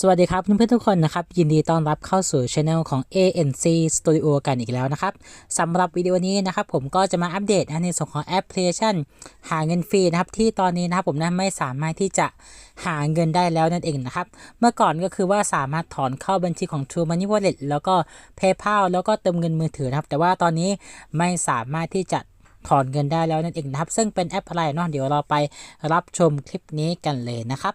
สวัสดีครับเพื่อนๆทุกคนนะครับยินดีต้อนรับเข้าสู่ช anel ของ ANC Studio กันอีกแล้วนะครับสำหรับวิดีโอนี้นะครับผมก็จะมาอัปเดตในส่วนของแอปพลิเคชัน หาเงินฟรีนะครับที่ตอนนี้นะครับผมนะไม่สามารถที่จะหาเงินได้แล้วนั่นเองนะครับเมื่อก่อนก็คือว่าสามารถถอนเข้าบัญชีของ True Money Wallet แล้วก็ PayPal แล้วก็เติมเงินมือถือนะครับแต่ว่าตอนนี้ไม่สามารถที่จะถอนเงินได้แล้วนั่นเองนะครับซึ่งเป็นแอปอะไรเนาะเดี๋ยวเราไปรับชมคลิปนี้กันเลยนะครับ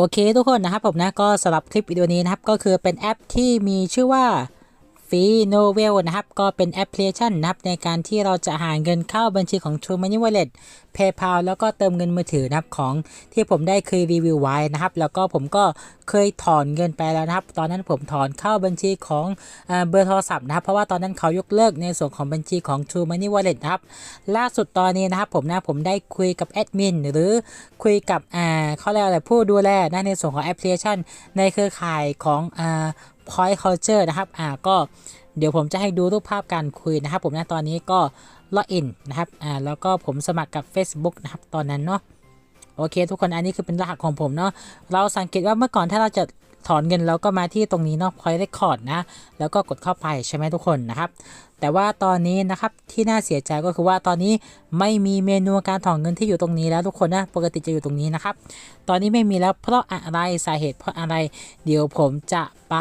โอเคทุกคนนะครับผมนะก็สำหรับคลิปวิดีโอนี้นะครับก็คือเป็นแอปที่มีชื่อว่า ฟรีโนเวลนะครับ ก็เป็นแอปพลิเคชันนะครับ ในการที่เราจะหาเงินเข้าบัญชีของ True Money Wallet PayPal แล้วก็เติมเงินมือถือนะครับของที่ผมได้เคยรีวิวไว้นะครับ แล้วก็ผมก็เคยถอนเงินไปแล้วนะครับ ตอนนั้นผมถอนเข้าบัญชีของเบอร์โทรศัพท์นะครับ เพราะว่าตอนนั้นเขายกเลิกในส่วนของบัญชีของ True Money Wallet นะครับ ล่าสุดตอนนี้นะครับผมนะผมได้คุยกับแอดมินหรือคุยกับอ่าเขาเรียกอะไรผู้ดูแลนะในส่วนของแอปพลิเคชัน ในเครือข่ายของอ่า Point Culture นะครับอ่าก็เดี๋ยวผมจะให้ดูรูปภาพการคุยนะครับ ผมนะตอนนี้ก็ล็อกอินนะครับอ่าแล้วก็ผมสมัครกับ Facebook นะครับตอนนั้นเนาะโอเค ทุกคนอันนี้คือเป็นรหัสของผมเนาะเราสังเกตว่าเมื่อก่อนถ้าเราจะ ถอนเงินเราก็มาที่ตรงนี้เนาะ Point Record นะ แล้วก็กดเข้าไปใช่ไหมทุกคนนะครับ แต่ว่าตอนนี้นะครับที่น่าเสียใจก็คือว่าตอนนี้ไม่มีเมนูการถอนเงินที่อยู่ตรงนี้แล้วทุกคนนะ ปกติจะอยู่ตรงนี้นะครับ ตอนนี้ไม่มีแล้วเพราะอะไรสาเหตุเพราะอะไร เดี๋ยวผมจะไป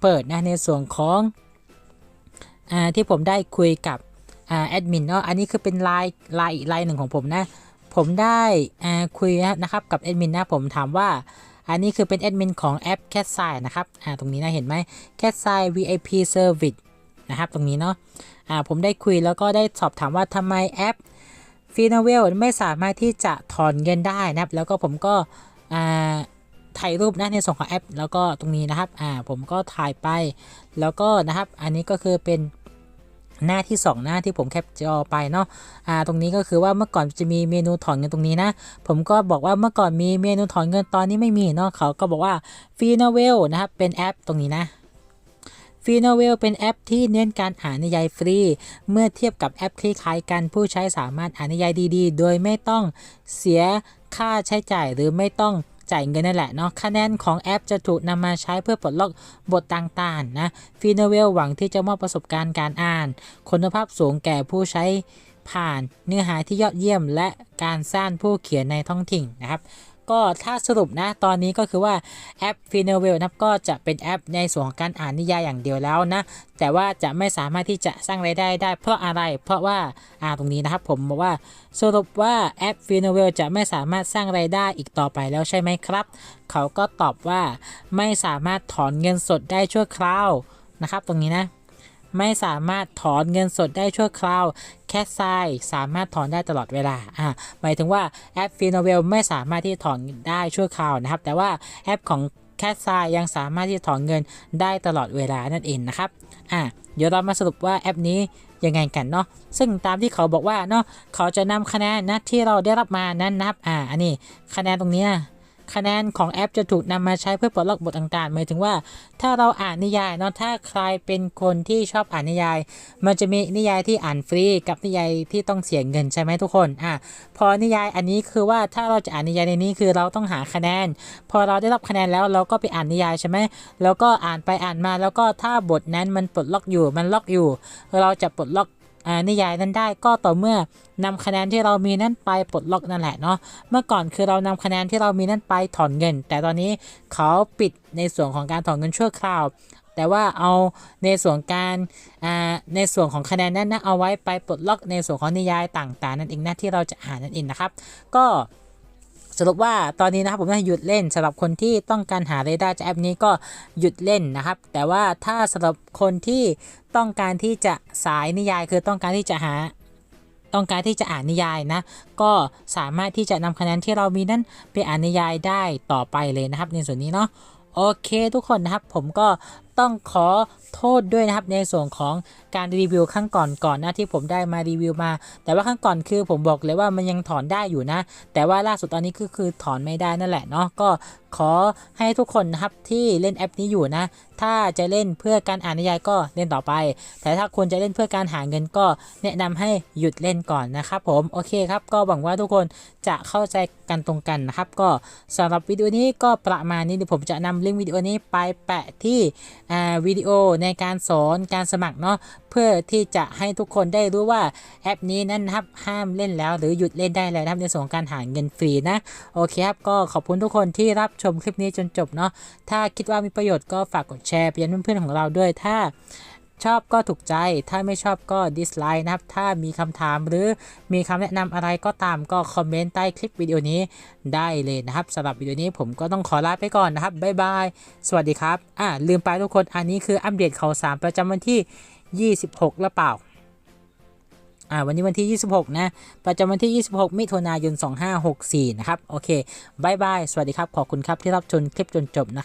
เปิดนะในส่วนของอที่ผมได้คุยกับแอดมินเนาะ อันนี้คือเป็นไลน์ไลน์อีกไลน์หนึ่งของผมนะ ผมได้คุยนะครับกับแอดมินนะ ผมถามว่า อันนี้คือเป็นแอดมินของแอป c a t s i นะครับอ่าตรงนี้นะเห็นไหม c a t s i VIP Service นะครับตรงนี้เนาะอ่าผมได้คุยแล้วก็ได้สอบถามว่าทำไมแอป f i n o w e l ไม่สามารถที่จะถอนเงินได้นะครับ แล้วก็ผมก็อ่าถ่ายรูปนะในส่วนของแอป แล้วก็ตรงนี้นะครับอ่าผมก็ถ่ายไปแล้วก็นะครับ อันนี้ก็คือเป็น หน้าที่ 2 หน้าที่ผมแคปจอไปเนาะอ่าตรงนี้ก็คือว่าเมื่อก่อนจะมีเมนูถอนเงินตรงนี้นะ ผมก็บอกว่าเมื่อก่อนมีเมนูถอนเงินตอนนี้ไม่มีเนาะเขาก็บอกว่า f i n o w e l นะครับเป็นแอปตรงนี้นะ f i n o w e l เป็นแอปที่เน้นการอ่านนิยายฟรี เมื่อเทียบกับแอปคล้ายๆกันผู้ใช้สามารถอ่านนิยายดีๆ โดยไม่ต้องเสียค่าใช้จ่ายหรือไม่ต้อง จ่ายเงินนั่นแหละเนาะคะแนนของแอปจะถูกนำมาใช้เพื่อปลดล็อกบทต่างๆนะฟีโนเวลหวังที่จะมอบประสบการณ์การอ่าน คุณภาพสูงแก่ผู้ใช้ผ่านเนื้อหาที่ยอดเยี่ยมและการสร้างผู้เขียนในท้องถิ่นนะครับ ก็ถ้าสรุปนะตอนนี้ก็คือว่าแอป f i n o v e l นะก็จะเป็นแอปในส่วนของการอ่านนิยายอย่างเดียวแล้วนะ แต่ว่าจะไม่สามารถที่จะสร้างรายได้ได้ เพราะอะไรเพราะว่าอ่าตรงนี้นะครับผมบอกว่าสรุปว่าแอป f i n o v e l จะไม่สามารถสร้างรายได้อีกต่อไปแล้วใช่ไหมครับ เขาก็ตอบว่าไม่สามารถถอนเงินสดได้ชั่วคราวนะครับ ตรงนี้นะ ไม่สามารถถอนเงินสดได้ชั่วคราว แค่ทรายสามารถถอนได้ตลอดเวลาอ่าหมายถึงว่าแอป f i n o v e l ไม่สามารถที่ถอนได้ชั่วคราวนะครับ แต่ว่าแอปของแคททรายยังสามารถที่จะถอนเงินได้ตลอดเวลานั่นเองนะครับอ่าเดี๋ยวเรามาสรุปว่าแอปนี้ยังไงกันเนาะซึ่งตามที่เขาบอกว่าเนาะเขาจะนำคะแนนนะที่เราได้รับมานั้นนะครับอ่าอันนี้คะแนนตรงนี้ คะแนนของแอปจะถูกนำมาใช้เพื่อปลดล็อกบทต่างๆ หมายถึงว่า ถ้าเราอ่านนิยายเนาะถ้าใครเป็นคนที่ชอบอ่านนิยาย มันจะมีนิยายที่อ่านฟรีกับนิยายที่ต้องเสียเงินใช่ไหมทุกคนอะพอนิยายอันนี้คือว่าถ้าเราจะอ่านนิยายในนี้คือเราต้องหาคะแนน พอเราได้รับคะแนนแล้วเราก็ไปอ่านนิยายใช่ไหมแล้วก็อ่านไปอ่านมาแล้วก็ถ้าบทนั้นมันปลดล็อกอยู่มันล็อกอยู่ เราจะปลดล็อก นิยายนั้นได้ก็ต่อเมื่อนำคะแนนที่เรามีนั้นไปปลดล็อกนั่นแหละเนาะเมื่อก่อนคือเรานำคะแนนที่เรามีนั้นไปถอนเงิน แต่ตอนนี้เขาปิดในส่วนของการถอนเงินชั่วคราว แต่ว่าเอาในส่วนการในส่วนของคะแนนนั้นนะเอาไว้ไปปลดล็อกในส่วนของนิยายต่างๆ นั่นเองนะที่เราจะอ่านนั่นเองนะครับ ก็ สรุปว่าตอนนี้นะครับผมได้หยุดเล่นสำหรับคนที่ต้องการหาเรดายได้จากแอปนี้ก็หยุดเล่นนะครับ แต่ว่าถ้าสำหรับคนที่ต้องการที่จะสายนิยายคือต้องการที่จะหาต้องการที่จะอ่านนิยายนะ ก็สามารถที่จะนำคะแนนที่เรามีนั้นไปอ่านนิยายได้ต่อไปเลยนะครับ ในส่วนนี้เนาะโอเคทุกคนนะครับผมก็ ต้องขอโทษด้วยนะครับในส่วนของการรีวิวครั้งก่อนก่อนหนะที่ผมได้มารีวิวมา แต่ว่าครั้งก่อนคือผมบอกเลยว่ามันยังถอนได้อยู่นะ แต่ว่าล่าสุดตอนนี้ก็คือถอนไม่ได้นั่นแหละเนาะก็ ขอให้ทุกคนนะครับที่เล่นแอปนี้อยู่นะ ถ้าจะเล่นเพื่อการอ่านนิยายก็เล่นต่อไป แต่ถ้าคุณจะเล่นเพื่อการหาเงินก็แนะนำให้หยุดเล่นก่อนนะครับผมโอเคครับก็หวังว่าทุกคนจะเข้าใจกันตรงกันนะครับ ก็สำหรับวิดีโอนี้ก็ประมาณนี้เดี๋ยวผมจะนำลิงก์วิดีโอนี้ไปแปะที่วิดีโอในการสอนการสมัครเนาะเพื่อที่จะให้ทุกคนได้รู้ว่าแอปนี้นั้นนะครับห้ามเล่นแล้ว หรือหยุดเล่นได้แล้วนะครับในส่วนการหาเงินฟรีนะโอเคครับก็ขอบคุณทุกคนที่รับชชมคลิปนี้จนจบเนาะถ้าคิดว่ามีประโยชน์ก็ฝากกดแชร์ไปยังเพื่อนๆของเราด้วยถ้าชอบก็ถูกใจ ถ้าไม่ชอบก็ดิสไลค์นะครับ ถ้ามีคำถามหรือมีคำแนะนำอะไรก็ตามก็คอมเมนต์ใต้คลิปวิดีโอนี้ได้เลยนะครับสำหรับวิดีโอนี้ผมก็ต้องขอลาไปก่อนนะครับ บ๊ายบาย สวัสดีครับ อ่าลืมไปทุกคน อันนี้คืออัปเดตข่าวสารประจำวันที่ 26หรือเปล่า อ่าวันนี้วันที่ 26 นะ ประจำวันที่ 26 มิถุนายน 2564 นะครับ โอเคบายบาย สวัสดีครับ ขอบคุณครับที่รับชมคลิปจนจบนะ